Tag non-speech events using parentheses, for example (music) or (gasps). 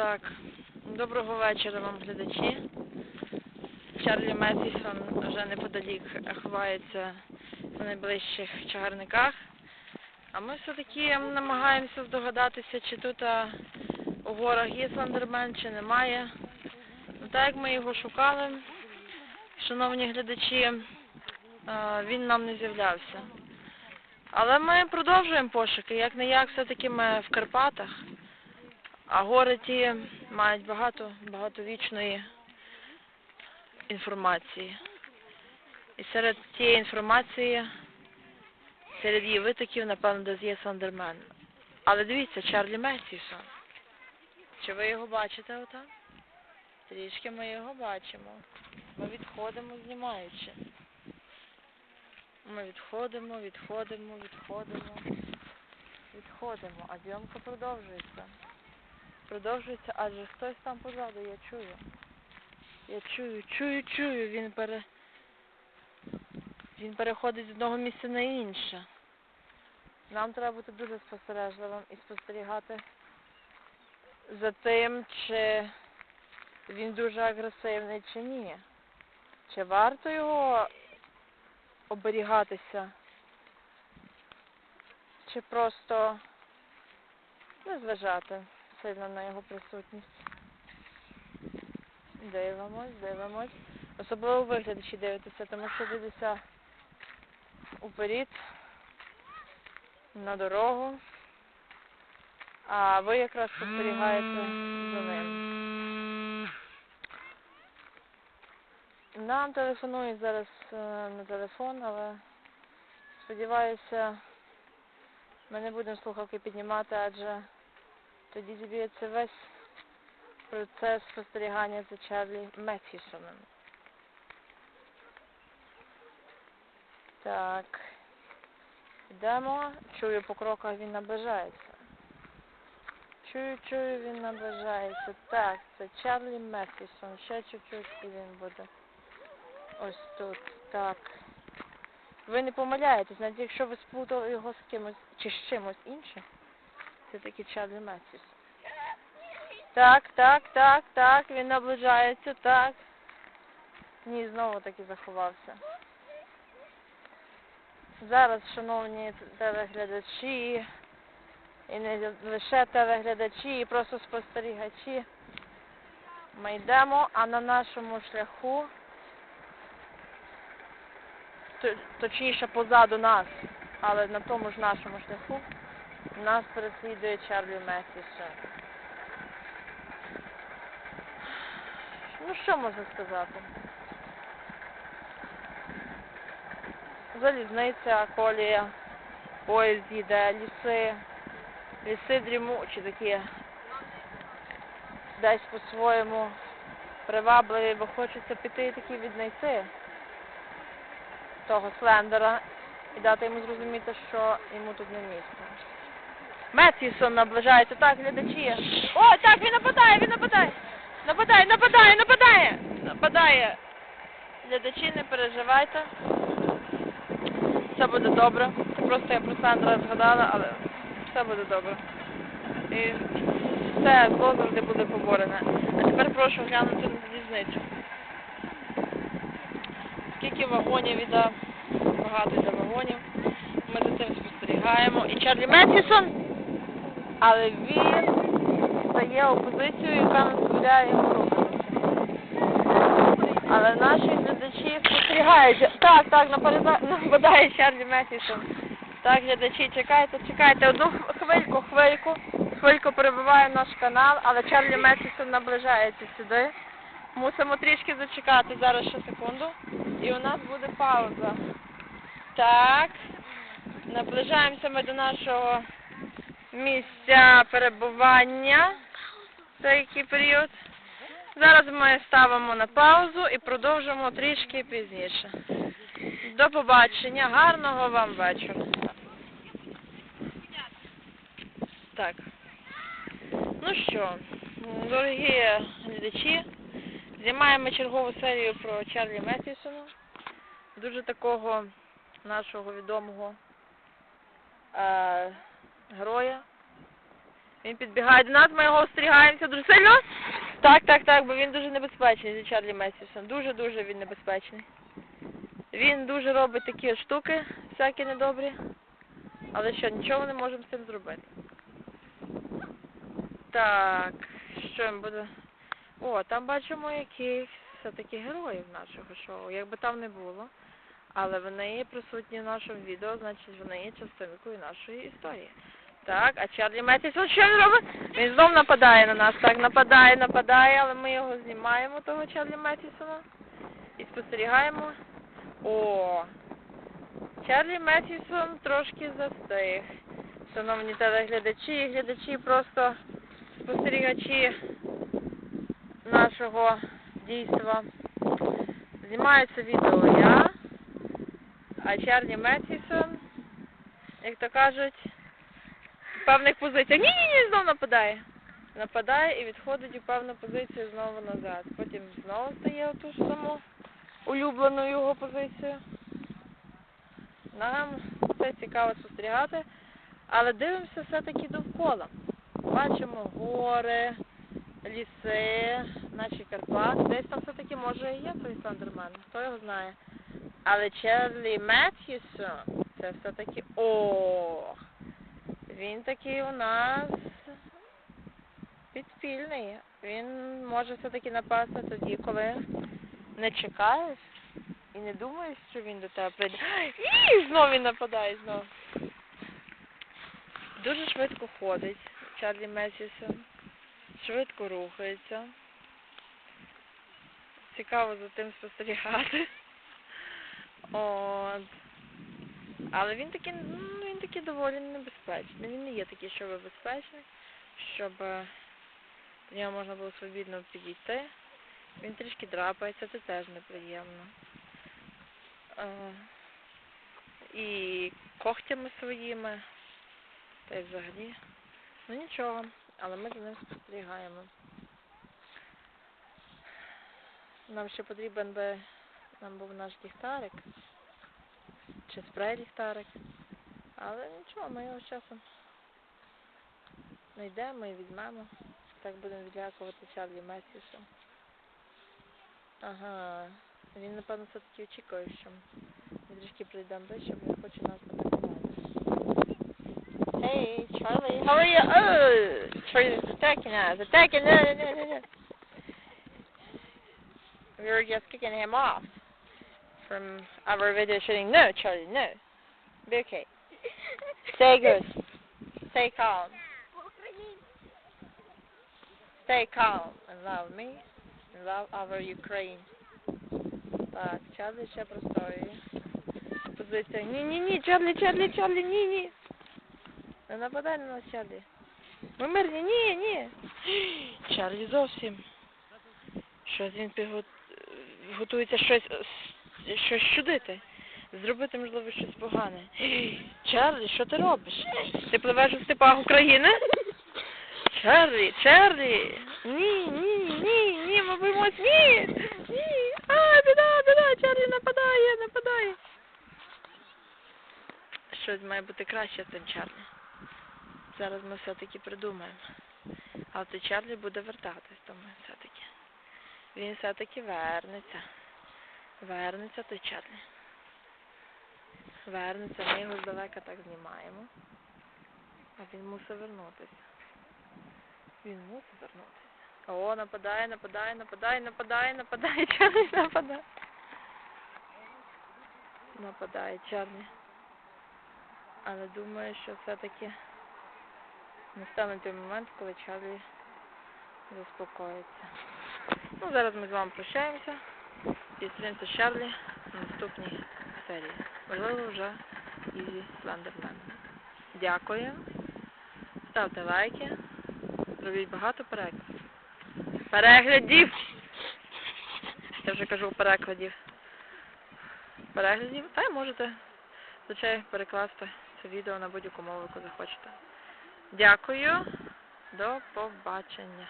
Так, доброго вечора вам, глядачі. Чарлі Метісон вже неподалік ховається в найближчих чагарниках. А ми все-таки намагаємося здогадатися, чи тут у горах є слендермен, чи немає. Ну, так як ми його шукали, шановні глядачі, він нам не з'являвся. Але ми продовжуємо пошуки. Як не як, все-таки ми в Карпатах. А гори ті мають багато, багатовічної інформації. І серед тієї інформації, серед її витоків, напевно, десь є Сандермен. Але дивіться, Чарлі Месісон. Чи ви його бачите отам? Трішки ми його бачимо. Ми відходимо, знімаючи. Ми відходимо, відходимо, відходимо, відходимо, а зйомка продовжується. Продовжується, адже хтось там позаду, я чую. Я чую, чую, чую, він пере... Він переходить з одного місця на інше. Нам треба бути дуже спостережливим і спостерігати за тим, чи він дуже агресивний чи ні. Чи варто його оберігатися? Чи просто не зважати сильно на його присутність? Дивимось, дивимось. Особливо виглядачі дивитися, тому що дивитися уперед, на дорогу, а ви якраз спостерігаєте за ним. Нам телефонують зараз е, на телефон, але сподіваюся, ми не будемо слухавки піднімати, адже тоді зіб'ється весь процес спостерігання за Чарлі Метхісоном. Так. Йдемо. Чую по кроках він наближається. Чую, чую, він наближається. Так, це Чарлі Метхісон. Ще чуть-чуть і він буде. Ось тут. Так. Ви не помиляєтесь, навіть якщо ви сплутали його з кимось чи з чимось іншим, це таки Чарлі Метхісон. Так, так, так, так, він наближається, так. Ні, знову таки заховався. Зараз, шановні телеглядачі, і не лише телеглядачі, і просто спостерігачі, ми йдемо, а на нашому шляху, то- точніше позаду нас, але на тому ж нашому шляху, нас переслідує Чарлі Месісон. Ну що можна сказати? Залізниця, колія, поїзд їде, ліси, ліси дрімучі такі, десь по-своєму привабливі, бо хочеться піти і такі віднайти того слендера і дати йому зрозуміти, що йому тут не місце. Метісон наближається, так, глядачі. О, так, він нападає, він нападає. Нападає, нападає, нападає! Нападає. Глядачі, не переживайте. Все буде добре. Це просто я про Сандра згадала, але все буде добре. І все зло завжди буде поборене. А тепер прошу глянути на залізницю. Скільки вагонів іде, багато йде вагонів. Ми за цим спостерігаємо. І Чарлі Метісон, але він стає опозицією, яка не дозволяє йому рухатися. Але наші глядачі спостерігають. Так, так, нападає Чарлі Метісон. Так, глядачі, чекайте, чекайте. Одну хвильку, хвильку. Хвильку перебиває наш канал, але Чарлі Метісон наближається сюди. Мусимо трішки зачекати зараз ще секунду. І у нас буде пауза. Так. Наближаємося ми до нашого місця перебування. Це який період. Зараз ми ставимо на паузу і продовжимо трішки пізніше. До побачення, гарного вам вечора. Так. Ну що, дорогі глядачі, знімаємо чергову серію про Чарлі Метісона, дуже такого нашого відомого е, героя, Він підбігає до нас, ми його остерігаємося дуже сильно. Так, так, так, бо він дуже небезпечний, цей Чарлі Месісон. Дуже-дуже він небезпечний. Він дуже робить такі штуки, всякі недобрі. Але що, нічого не можемо з цим зробити. Так, що їм буде? О, там бачимо яких все-таки героїв нашого шоу, якби там не було. Але вони присутні в нашому відео, значить вони є частинкою нашої історії. Так, а Чарлі Меттісон що він робить? Він знов нападає на нас. Так, нападає, нападає, але ми його знімаємо, того Чарлі Меттісона. І спостерігаємо. О! Чарлі Меттісон трошки застиг. Шановні телеглядачі і глядачі, просто спостерігачі нашого дійства. Знімається відео я, а Чарлі Меттісон, як то кажуть, певних позиціях. Ні-ні-ні, знову нападає. Нападає і відходить у певну позицію знову назад. Потім знову стає ту ж саму улюблену його позицію. Нам це цікаво спостерігати, але дивимося все-таки довкола. Бачимо гори, ліси, наші Карпати. Десь там все-таки може і є той Сандермен, хто його знає. Але Чарлі Меттьюсон, це все-таки о, він такий у нас підпільний. Він може все-таки напасти тоді, коли не чекаєш і не думаєш, що він до тебе прийде. І знову він нападає знову. Дуже швидко ходить Чарлі Месісон. Швидко рухається. Цікаво за тим спостерігати. От. Але він такий, такий доволі небезпечний. Він не є такий, щоб безпечний, щоб е, до нього можна було свобідно підійти. Він трішки драпається, це теж неприємно. Е, і когтями своїми, та й взагалі. Ну нічого, але ми за ним спостерігаємо. Нам ще потрібен би нам був наш ліхтарик. Чи спрей ліхтарик. Але нічого, ми його з часом знайдемо і візьмемо. Так будемо відлякувати Чарлі Месіса. Ага. Він, напевно, все-таки очікує, що ми трішки прийдемо ближче, бо він хоче нас атакувати. Hey, Charlie, how are you? Oh, Charlie's attacking us. Attacking! No, no, no, no, no. We were just kicking him off from our video shooting. No, Charlie, no. Be okay. Stay good. Stay calm. Stay calm and love me and love our Ukraine. Так, Чарлі ще простоює. Позиція. Ні-ні-ні, Чарлі, Чарлі, Чарлі, ні-ні. Не нападай на нас, Чарлі. Ми мирні, ні, ні. Чарлі зовсім. Щось він піго... готується щось, щось чудити. Зробити, можливо, щось погане. (gasps) Чарлі, що ти робиш? Ти пливеш у степах України? Чарлі, Чарлі! Ні, ні, ні, ні, ми боїмось, ні! Ні! А, біда, біда, Чарлі нападає, нападає. Щось має бути краще з цим Чарлі. Зараз ми все-таки придумаємо. Але той Чарлі буде вертатись, тому все-таки. Він все-таки вернеться. Вернеться той Чарлі. Вернеться, ми його здалека так знімаємо. А він мусить вернутися. Він мусить вернутися. О, нападає, нападає, нападає, нападає, нападає, Чарлі нападає. Нападає Чарлі. Але думаю, що все-таки настане той момент, коли Чарлі заспокоїться. Ну, зараз ми з вами прощаємося. І зустрінемося з Чарлі на наступній серії. Можливо, вже Ізі Слендермен. Дякую. Ставте лайки. Робіть багато переглядів. Переглядів! Я вже кажу перекладів. Переглядів. Та й можете, звичайно, перекласти це відео на будь-яку мову, яку захочете. Дякую. До побачення.